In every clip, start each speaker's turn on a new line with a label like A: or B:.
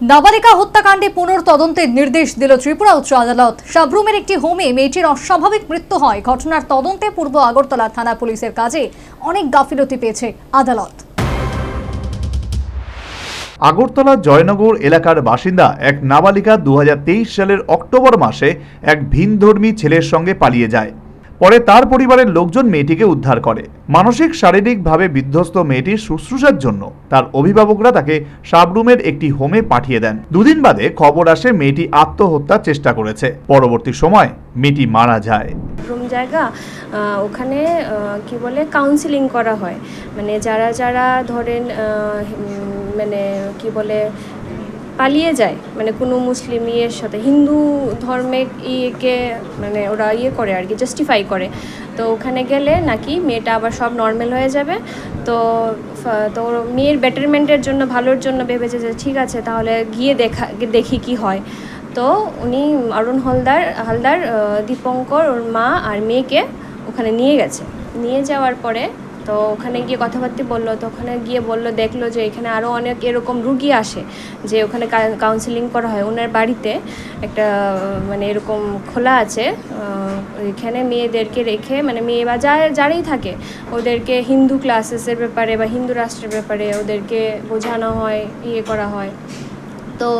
A: নাবালিকা হত্যাকাণ্ডে পুনর্তদন্তের নির্দেশ দিল ত্রিপুরা উচ্চ আদালত। সাবরুমের একটি হোমে মেয়েটির অস্বাভাবিক মৃত্যু হয়। ঘটনার তদন্তে পূর্ব আগরতলা থানা পুলিশের কাজে অনেক গাফিলতি পেয়েছে আদালত।
B: আগরতলা জয়নগর এলাকার বাসিন্দা এক নাবালিকা দু হাজার তেইশ সালের অক্টোবর মাসে এক ভিনধর্মী ছেলের সঙ্গে পালিয়ে যায়। পরে তার পরিবারের লোকজন মেয়েটিকে উদ্ধার করে। মানসিক, শারীরিকভাবে বিধ্বস্ত মেয়েটির শুশ্রূষার জন্য তার অভিভাবকরা তাকে সাবরুমের একটি হোমে পাঠিয়ে দেন। দুদিন বাদে খবর আসে মেয়েটি আত্মহত্যার চেষ্টা করেছে। পরবর্তী সময় মেয়েটি মারা যায়।
C: রুম জায়গা ওখানে কি বলে কাউন্সিলিং করা হয়। মানে যারা যারা ধরেন মানে কি বলে পালিয়ে যায়। মানে কোনো মুসলিম ইয়ের সাথে, হিন্দু ধর্মের ইয়েকে মানে ওরা ইয়ে করে আর কি জাস্টিফাই করে। তো ওখানে গেলে নাকি মেয়েটা আবার সব নর্মাল হয়ে যাবে। তো তো ওর মেয়ের বেটারমেন্টের জন্য, ভালোর জন্য ভেবেছে যে ঠিক আছে, তাহলে গিয়ে দেখা, দেখি কি হয়। তো উনি অরুণ হলদার, হালদার দীপঙ্কর, ওর মা আর মেয়েকে ওখানে নিয়ে গেছে। নিয়ে যাওয়ার পরে তো ওখানে গিয়ে কথাবার্তা বলল, তো ওখানে গিয়ে বলল, দেখল যে এখানে আরও অনেক এরকম রুগী আসে, যে ওখানে কাউন্সিলিং করা হয়। ওনার বাড়িতে একটা মানে এরকম খোলা আছে এখানে মেয়েদেরকে রেখে মানে মেয়ে বা যা, যারাই থাকে, ওদেরকে হিন্দু ক্লাসেসের ব্যাপারে বা হিন্দু রাষ্ট্রের ব্যাপারে ওদেরকে বোঝানো হয় ইয়ে করা হয়। তো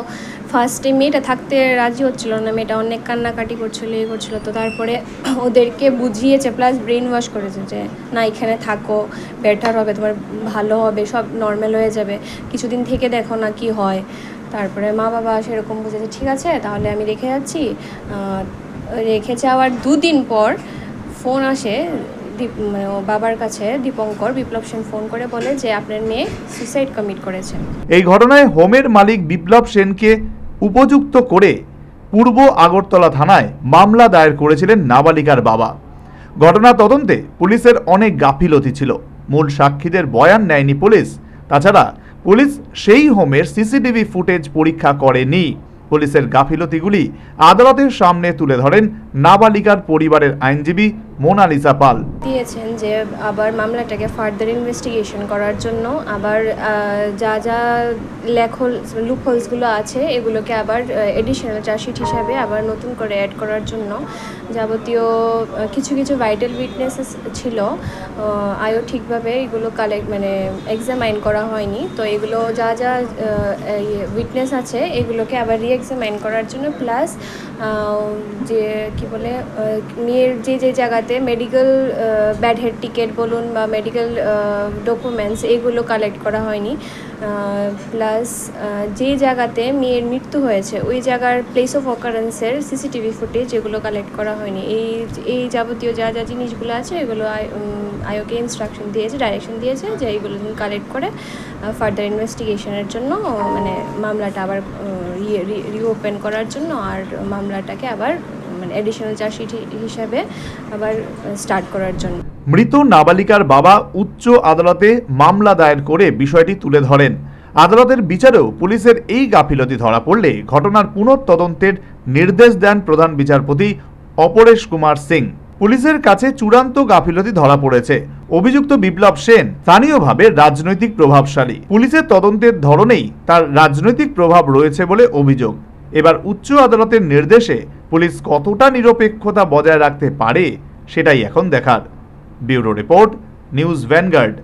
C: ফার্স্টে মেয়েটা থাকতে রাজি হচ্ছিল না, মেয়েটা অনেক কান্নাকাটি করছিল ইয়ে করছিল। তো তারপরে ওদেরকে বুঝিয়েছে প্লাস ব্রেন ওয়াশ করেছে যে, না, এখানে থাকো বেটার হবে, তোমার ভালো হবে, সব নর্মাল হয়ে যাবে। কিছুদিন থেকে দেখো না কি হয়। তারপরে মা বাবা সেরকম বুঝেছে, ঠিক আছে, তাহলে আমি রেখে যাচ্ছি। রেখে যাওয়ার দুদিন পর ফোন আসে মানে বাবার কাছে, দীপঙ্কর বিপ্লব সেন ফোন করে বলে যে, আপনার মেয়ে সুসাইড কমিট করেছে।
B: এই ঘটনায় হোমের মালিক বিপ্লব সেনকে উপযুক্ত করে পূর্ব আগরতলা থানায় মামলা দায়ের করেছিলেন নাবালিকার বাবা। ঘটনা তদন্তে পুলিশের অনেক গাফিলতি ছিল। মূল সাক্ষীদের বয়ান নেয়নি পুলিশ। তাছাড়া পুলিশ সেই হোমের সিসিটিভি ফুটেজ পরীক্ষা করেনি। পুলিশের গাফিলতিগুলি আদালতের সামনে তুলে ধরেন নাবালিকার পরিবারের আইনজীবী মোনালিসা পাল।
C: দিয়েছেন যে আবার মামলাটাকে ফার্দার ইনভেস্টিগেশন করার জন্য, আবার যা যা লেখল লুপহোলসগুলো আছে, এগুলোকে আবার এডিশনাল চার্জশিট হিসাবে আবার নতুন করে অ্যাড করার জন্য যাবতীয় কিছু কিছু ভাইটাল উইটনেসেস ছিল আয়ও ঠিকভাবে এগুলো কালেক্ট মানে এক্সামাইন করা হয়নি। তো এগুলো যা যা উইটনেস আছে, এগুলোকে আবার রি এক্সামাইন করার জন্য প্লাস যে কি বলে মেয়ের যে যে জায়গাতে মেডিকেল ব্যাড হেড টিকেট বলুন বা মেডিকেল ডকুমেন্টস এগুলো কালেক্ট করা হয়নি। প্লাস যে জায়গাতে মেয়ের মৃত্যু হয়েছে, ওই জায়গার প্লেস অফ অকারেন্সের সিসিটিভি ফুটেজ এগুলো কালেক্ট করা হয়নি। এই এই যাবতীয় যা যা জিনিসগুলো আছে, এগুলো আয়োকে ইনস্ট্রাকশন দিয়েছে ডাইরেকশন দিয়েছে যে এইগুলো কালেক্ট করে ফার্দার ইনভেস্টিগেশনের জন্য মানে মামলাটা আবার রিওপেন করার জন্য, আর মামলাটাকে আবার মানে অ্যাডিশনাল চার্জশিট হিসাবে আবার স্টার্ট করার জন্য।
B: মৃত নাবালিকার বাবা উচ্চ আদালতে মামলা দায়ের করে বিষয়টি তুলে ধরেন। আদালতের বিচারেও পুলিশের এই গাফিলতি ধরা পড়লে ঘটনার পুনঃতদন্তের নির্দেশ দেন প্রধান বিচারপতি অপরেশ কুমার সিং। পুলিশের কাছে চূড়ান্ত গাফিলতি ধরা পড়েছে। অভিযুক্ত বিপ্লব সেন স্থানীয়ভাবে রাজনৈতিক প্রভাবশালী। পুলিশের তদন্তের ধরনেই তার রাজনৈতিক প্রভাব রয়েছে বলে অভিযোগ। এবার উচ্চ আদালতের নির্দেশে পুলিশ কতটা নিরপেক্ষতা বজায় রাখতে পারে সেটাই এখন দেখার। Bureau report news Vanguard.